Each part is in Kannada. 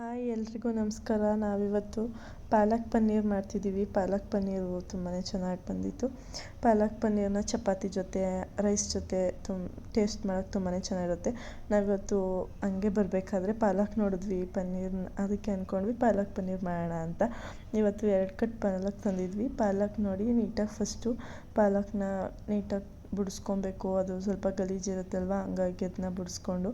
ಹಾಯ್, ಎಲ್ರಿಗೂ ನಮಸ್ಕಾರ. ನಾವಿವತ್ತು ಪಾಲಕ್ ಪನ್ನೀರ್ ಮಾಡ್ತಿದ್ದೀವಿ ಪಾಲಕ್ ಪನ್ನೀರು ತುಂಬಾ ಚೆನ್ನಾಗಿ ಬಂದಿತ್ತು. ಪಾಲಕ್ ಪನ್ನೀರ್ನ ಚಪಾತಿ ಜೊತೆ, ರೈಸ್ ಜೊತೆ ತುಂಬ ಟೇಸ್ಟ್ ಮಾಡೋಕ್ಕೆ ತುಂಬಾ ಚೆನ್ನಾಗಿರುತ್ತೆ. ನಾವಿವತ್ತು ಹಂಗೆ ಬರಬೇಕಾದ್ರೆ ಪಾಲಕ್ ನೋಡಿದ್ವಿ ಪನ್ನೀರ್ನ ಅದಕ್ಕೆ ಅಂದ್ಕೊಂಡ್ವಿ ಪಾಲಕ್ ಪನ್ನೀರ್ ಮಾಡೋಣ ಅಂತ. ಇವತ್ತು ಎರಡು ಕಟ್ ಪಾಲಕ್ ತಂದಿದ್ವಿ. ಪಾಲಕ್ ನೋಡಿ ನೀಟಾಗಿ ಫಸ್ಟು ಪಾಲಕ್ನ ನೀಟಾಗಿ ಬಿಡಿಸ್ಕೊಬೇಕು. ಅದು ಸ್ವಲ್ಪ ಗಲೀಜಿರುತ್ತಲ್ವ ಹಂಗಾಗಿ ಅದನ್ನ ಬಿಡಿಸ್ಕೊಂಡು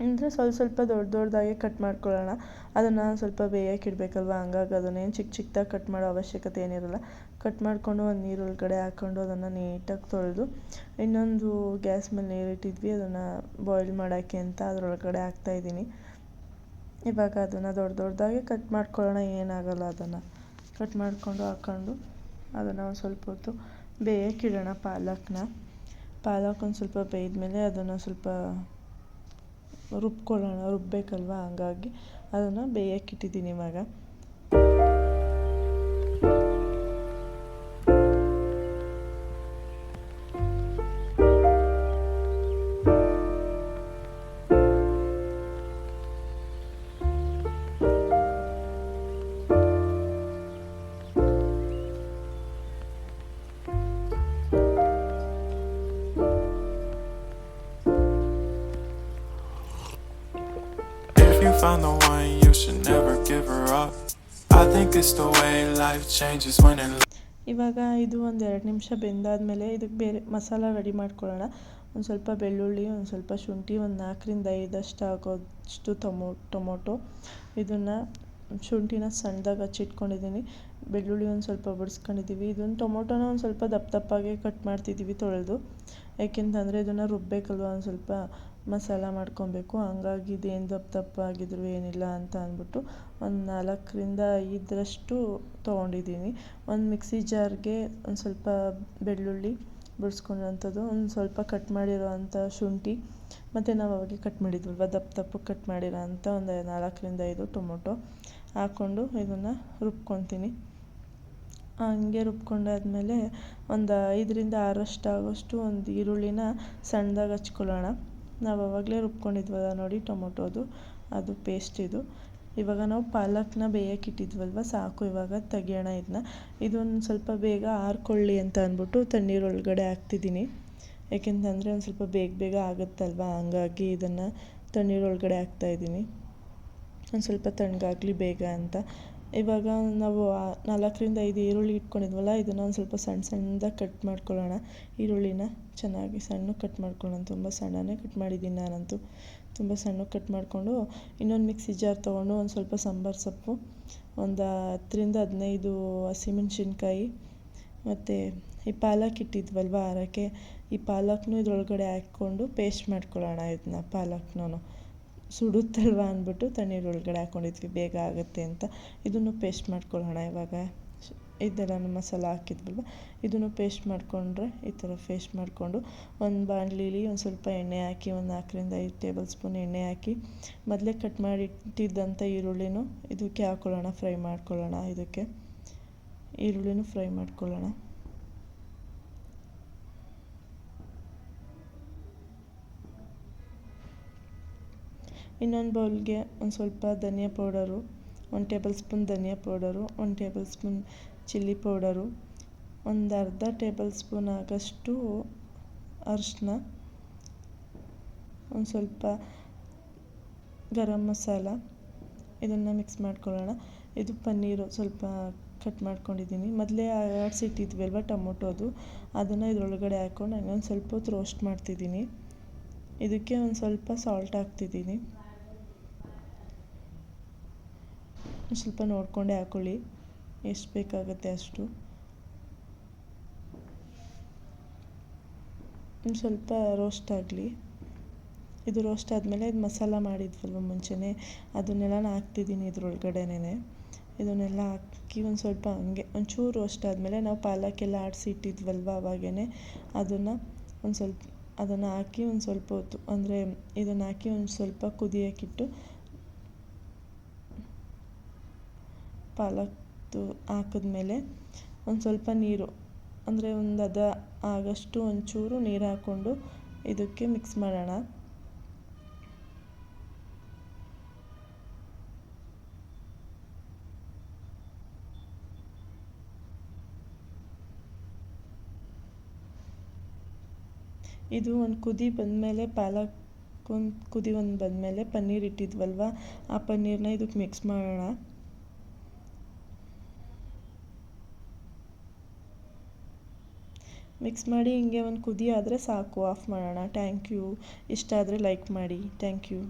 ಅಂದರೆ ಸ್ವಲ್ಪ ಸ್ವಲ್ಪ ದೊಡ್ಡ ದೊಡ್ಡದಾಗಿ ಕಟ್ ಮಾಡ್ಕೊಳ್ಳೋಣ. ಅದನ್ನು ಸ್ವಲ್ಪ ಬೇಯಕ್ಕೆ ಇಡಬೇಕಲ್ವ? ಹಂಗಾಗಿ ಅದನ್ನೇನು ಚಿಕ್ಕ ಚಿಕ್ಕದಾಗಿ ಕಟ್ ಮಾಡೋ ಅವಶ್ಯಕತೆ ಏನಿರಲ್ಲ ಕಟ್ ಮಾಡಿಕೊಂಡು ಒಂದು ನೀರೊಳಗಡೆ ಹಾಕ್ಕೊಂಡು ಅದನ್ನು ನೀಟಾಗಿ ತೊಳೆದು, ಇನ್ನೊಂದು ಗ್ಯಾಸ್ ಮೇಲೆ ನೀರಿಟ್ಟಿದ್ವಿ ಅದನ್ನು ಬಾಯ್ಲ್ ಮಾಡೋಕ್ಕೆ ಅಂತ ಅದರೊಳಗಡೆ ಹಾಕ್ತಾಯಿದ್ದೀನಿ ಇವಾಗ ಅದನ್ನು ದೊಡ್ಡ ದೊಡ್ಡದಾಗಿ ಕಟ್ ಮಾಡ್ಕೊಳ್ಳೋಣ, ಏನಾಗಲ್ಲ ಅದನ್ನು. ಕಟ್ ಮಾಡಿಕೊಂಡು ಹಾಕ್ಕೊಂಡು ಅದನ್ನು ಒಂದು ಸ್ವಲ್ಪ ಹೊತ್ತು ಬೇಯಕ್ಕಿಡೋಣ ಪಾಲಕ್ನ. ಪಾಲಕ್ ಒಂದು ಸ್ವಲ್ಪ ಬೇಯ್ದಮೇಲೆ ಅದನ್ನು ಸ್ವಲ್ಪ ರುಬ್ಕೊಳ್ಳೋಣ ರುಬ್ಬಬೇಕಲ್ವ ಹಂಗಾಗಿ ಅದನ್ನು ಬೇಯೋಕ್ಕಿಟ್ಟಿದ್ದೀನಿ ಇವಾಗ. Found the one, you should never give her up. I think it's the way life changes when in ಇವಾಗ ಇದು ಒಂದು ಎರಡು ನಿಮಿಷ ಬೆಂದಾದಮೇಲೆ ಇದಕ್ಕೆ ಬೇರೆ ಮಸಾಲ ರೆಡಿ ಮಾಡ್ಕೊಳ್ಳೋಣ ಒಂದು ಸ್ವಲ್ಪ ಬೆಳ್ಳುಳ್ಳಿ ಒಂದು ಸ್ವಲ್ಪ ಶುಂಠಿ ಒಂದು ನಾಲ್ಕರಿಂದ ಐದಷ್ಟು ಆಗೋಷ್ಟು ಟೊಮೊ ಟೊಮೊಟೊ ಇದನ್ನು ಶುಂಠಿನ ಸಣ್ಣದಾಗಿ ಹಚ್ಚಿಟ್ಕೊಂಡಿದ್ದೀನಿ ಬೆಳ್ಳುಳ್ಳಿ ಒಂದು ಸ್ವಲ್ಪ ಬಿಡಿಸ್ಕೊಂಡಿದ್ದೀವಿ ಇದೊಂದು ಟೊಮೊಟೊನ ಒಂದು ಸ್ವಲ್ಪ ದಪ್ಪ ದಪ್ಪಾಗೆ ಕಟ್ ಮಾಡ್ತಿದ್ದೀವಿ ತೊಳೆದು. ಯಾಕೆಂತಂದರೆ ಇದನ್ನು ರುಬ್ಬಬೇಕಲ್ವ ಒಂದು ಸ್ವಲ್ಪ ಮಸಾಲ ಮಾಡ್ಕೊಬೇಕು. ಹಂಗಾಗಿ ಇದೇನು ದಪ್ಪ ದಪ್ಪ ಆಗಿದ್ರು ಏನಿಲ್ಲ ಅಂತ ಅಂದ್ಬಿಟ್ಟು ಒಂದು ನಾಲ್ಕರಿಂದ ಐದರಷ್ಟು ತೊಗೊಂಡಿದ್ದೀನಿ. ಒಂದು ಮಿಕ್ಸಿ ಜಾರ್ಗೆ ಒಂದು ಸ್ವಲ್ಪ ಬೆಳ್ಳುಳ್ಳಿ ಬಿಡಿಸ್ಕೊಂಡಂಥದ್ದು, ಒಂದು ಸ್ವಲ್ಪ ಕಟ್ ಮಾಡಿರೋ ಅಂಥ ಶುಂಠಿ, ಮತ್ತು ನಾವು ಅವಾಗೆ ಕಟ್ ಮಾಡಿದ್ವಲ್ವ, ದಪ್ಪ ದಪ್ಪಗೆ ಕಟ್ ಮಾಡಿರೋಂಥ ಒಂದು ನಾಲ್ಕರಿಂದ ಐದು ಟೊಮೊಟೊ ಹಾಕ್ಕೊಂಡು ಇದನ್ನು ರುಬ್ಕೊತೀನಿ. ಹಂಗೆ ರುಬ್ಕೊಂಡಾದ್ಮೇಲೆ ಒಂದು ಐದರಿಂದ ಆರಷ್ಟು ಆಗೋಷ್ಟು ಒಂದು ಈರುಳ್ಳಿನ ಸಣ್ಣದಾಗಿ ಹಚ್ಕೊಳ್ಳೋಣ. ನಾವು ಆವಾಗಲೇ ರುಬ್ಕೊಂಡಿದ್ವಲ್ಲ ನೋಡಿ ಟೊಮೊಟೊದು ಅದು ಪೇಸ್ಟ್ ಇದು. ಇವಾಗ ನಾವು ಪಾಲಕ್ನ ಬೇಯಕ್ಕೆ ಇಟ್ಟಿದ್ವಲ್ವ? ಸಾಕು, ಇವಾಗ ತೆಗಿಯೋಣ ಇದನ್ನ. ಇದೊಂದು ಸ್ವಲ್ಪ ಬೇಗ ಆರ್ಕೊಳ್ಳಿ ಅಂತ ಅಂದ್ಬಿಟ್ಟು ತಣ್ಣೀರೊಳಗಡೆ ಹಾಕ್ತಿದ್ದೀನಿ. ಏಕೆಂತಂದರೆ ಒಂದು ಸ್ವಲ್ಪ ಬೇಗ ಬೇಗ ಆಗುತ್ತಲ್ವ? ಹಂಗಾಗಿ ಇದನ್ನು ತಣ್ಣೀರೊಳಗಡೆ ಹಾಕ್ತಾಯಿದ್ದೀನಿ ಒಂದು ಸ್ವಲ್ಪ ತಣ್ಣಗಾಗಲಿ ಬೇಗ ಅಂತ. ಇವಾಗ ನಾವು ನಾಲ್ಕರಿಂದ ಐದು ಈರುಳ್ಳಿ ಇಟ್ಕೊಂಡಿದ್ವಲ್ಲ, ಇದನ್ನು ಒಂದು ಸ್ವಲ್ಪ ಸಣ್ಣ ಸಣ್ಣದಾಗಿ ಕಟ್ ಮಾಡ್ಕೊಳ್ಳೋಣ. ಈರುಳ್ಳಿನ ಚೆನ್ನಾಗಿ ಸಣ್ಣ ಕಟ್ ಮಾಡ್ಕೊಳ್ಳೋಣ. ತುಂಬ ಸಣ್ಣನೇ ಕಟ್ ಮಾಡಿದ್ದೀನಿ ನಾನಂತೂ. ತುಂಬ ಸಣ್ಣ ಕಟ್ ಮಾಡಿಕೊಂಡು ಇನ್ನೊಂದು ಮಿಕ್ಸಿ ಜಾರ್ ತೊಗೊಂಡು ಒಂದು ಸ್ವಲ್ಪ ಸಾಂಬಾರು ಸೊಪ್ಪು, ಒಂದು ಹತ್ತರಿಂದ ಹದಿನೈದು ಹಸಿಮೆಣ್ಸಿನ್ಕಾಯಿ, ಮತ್ತು ಈ ಪಾಲಕ್ ಇಟ್ಟಿದ್ವಲ್ವ ಆರೋಕ್ಕೆ ಈ ಪಾಲಕ್ನೂ ಇದರೊಳಗಡೆ ಹಾಕ್ಕೊಂಡು ಪೇಸ್ಟ್ ಮಾಡ್ಕೊಳ್ಳೋಣ ಇದನ್ನ ಪಾಲಕ್ನೂ ಸುಡುತ್ತಲ್ವ ಅಂದ್ಬಿಟ್ಟು ತಣ್ಣೀರೊಳಗಡೆ ಹಾಕ್ಕೊಂಡಿದ್ವಿ ಬೇಗ ಆಗುತ್ತೆ ಅಂತ. ಇದನ್ನು ಪೇಸ್ಟ್ ಮಾಡ್ಕೊಳ್ಳೋಣ ಇವಾಗ. ಇದೆಲ್ಲ ಮಸಾಲ ಹಾಕಿದ್ವಲ್ವ? ಇದನ್ನು ಪೇಸ್ಟ್ ಮಾಡಿಕೊಂಡ್ರೆ ಈ ಥರ ಪೇಸ್ಟ್ ಮಾಡಿಕೊಂಡು ಒಂದು ಬಾಣಲೀಲಿ ಒಂದು ಸ್ವಲ್ಪ ಎಣ್ಣೆ ಹಾಕಿ, ಒಂದು ನಾಲ್ಕರಿಂದ ಐದು ಟೇಬಲ್ ಸ್ಪೂನ್ ಎಣ್ಣೆ ಹಾಕಿ, ಮೊದಲೇ ಕಟ್ ಮಾಡಿ ಇಟ್ಟಿದ್ದಂಥ ಈರುಳ್ಳಿನೂ ಇದಕ್ಕೆ ಹಾಕ್ಕೊಳ್ಳೋಣ ಫ್ರೈ ಮಾಡ್ಕೊಳ್ಳೋಣ ಇದಕ್ಕೆ. ಈರುಳ್ಳಿನೂ ಫ್ರೈ ಮಾಡ್ಕೊಳ್ಳೋಣ. ಇನ್ನೊಂದು ಬೌಲ್ಗೆ ಒಂದು ಸ್ವಲ್ಪ ಧನಿಯಾ ಪೌಡರು, ಒಂದು ಟೇಬಲ್ ಸ್ಪೂನ್ ಧನಿಯಾ ಪೌಡರು, ಒಂದು ಟೇಬಲ್ ಸ್ಪೂನ್ ಚಿಲ್ಲಿ ಪೌಡರು, ಒಂದು ಅರ್ಧ ಟೇಬಲ್ ಸ್ಪೂನ್ ಆಗೋಷ್ಟು ಅರಿಶಿನ ಒಂದು ಸ್ವಲ್ಪ ಗರಂ ಮಸಾಲ. ಇದನ್ನು ಮಿಕ್ಸ್ ಮಾಡ್ಕೊಳ್ಳೋಣ. ಇದು ಪನ್ನೀರು ಸ್ವಲ್ಪ ಕಟ್ ಮಾಡ್ಕೊಂಡಿದ್ದೀನಿ. ಮೊದಲೇ ಆಡಿಸಿಟ್ಟಿದ್ವಿ ಟೊಮೊಟೊ ಅದು? ಅದನ್ನು ಇದರೊಳಗಡೆ ಹಾಕ್ಕೊಂಡು ಹಂಗೊಂದು ಸ್ವಲ್ಪ ಹೊತ್ತು ರೋಸ್ಟ್ ಮಾಡ್ತಿದ್ದೀನಿ. ಇದಕ್ಕೆ ಒಂದು ಸ್ವಲ್ಪ ಸಾಲ್ಟ್ ಹಾಕ್ತಿದ್ದೀನಿ. ಸ್ವಲ್ಪ ನೋಡಿಕೊಂಡೇ ಹಾಕ್ಕೊಳ್ಳಿ ಎಷ್ಟು ಬೇಕಾಗುತ್ತೆ ಅಷ್ಟು. ಸ್ವಲ್ಪ ರೋಸ್ಟ್ ಆಗಲಿ. ಇದು ರೋಸ್ಟ್ ಆದಮೇಲೆ ಇದು ಮಸಾಲ ಮಾಡಿದ್ವಲ್ವ ಮುಂಚೆನೇ. ಅದನ್ನೆಲ್ಲ ಹಾಕ್ತಿದ್ದೀನಿ ಇದ್ರೊಳಗಡೆನೇ ಇದನ್ನೆಲ್ಲ ಹಾಕಿ ಒಂದು ಸ್ವಲ್ಪ ಹಂಗೆ ಒಂಚೂರು ರೋಸ್ಟ್ ಆದಮೇಲೆ ನಾವು ಪಾಲಕ್ಕೆಲ್ಲ ಆಡಿಸಿ ಇಟ್ಟಿದ್ವಲ್ವ ಅವಾಗೇ ಅದನ್ನು ಒಂದು ಸ್ವಲ್ಪ ಅದನ್ನು ಹಾಕಿ ಒಂದು ಸ್ವಲ್ಪ ಹೊತ್ತು, ಅಂದರೆ ಇದನ್ನು ಹಾಕಿ ಒಂದು ಸ್ವಲ್ಪ ಕುದಿಯೋಕ್ಕಿಟ್ಟು ಪಾಲಕ್ದು ಹಾಕಿದ್ಮೇಲೆ ಒಂದು ಸ್ವಲ್ಪ ನೀರು, ಅಂದರೆ ಒಂದು ಹದ ಆಗೋಷ್ಟು ಒಂಚೂರು ನೀರು ಹಾಕ್ಕೊಂಡು ಇದಕ್ಕೆ ಮಿಕ್ಸ್ ಮಾಡೋಣ. ಇದು ಒಂದು ಕುದಿ ಬಂದಮೇಲೆ ಪಾಲಕ್ ಒಂದು ಕುದಿ ಒಂದು ಬಂದಮೇಲೆ ಪನ್ನೀರ್ ಇಟ್ಟಿದ್ವಲ್ವ, ಆ ಪನ್ನೀರನ್ನ ಇದಕ್ಕೆ ಮಿಕ್ಸ್ ಮಾಡೋಣ. ಮಿಕ್ಸ್ ಮಾಡಿ ಹಿಂಗೆ ಒಂದು ಕುದಿ ಆದರೆ ಸಾಕು ಆಫ್ ಮಾಡೋಣ. ಟ್ಯಾಂಕ್ ಯು ಇಷ್ಟ ಆದರೆ ಲೈಕ್ ಮಾಡಿ. Thank you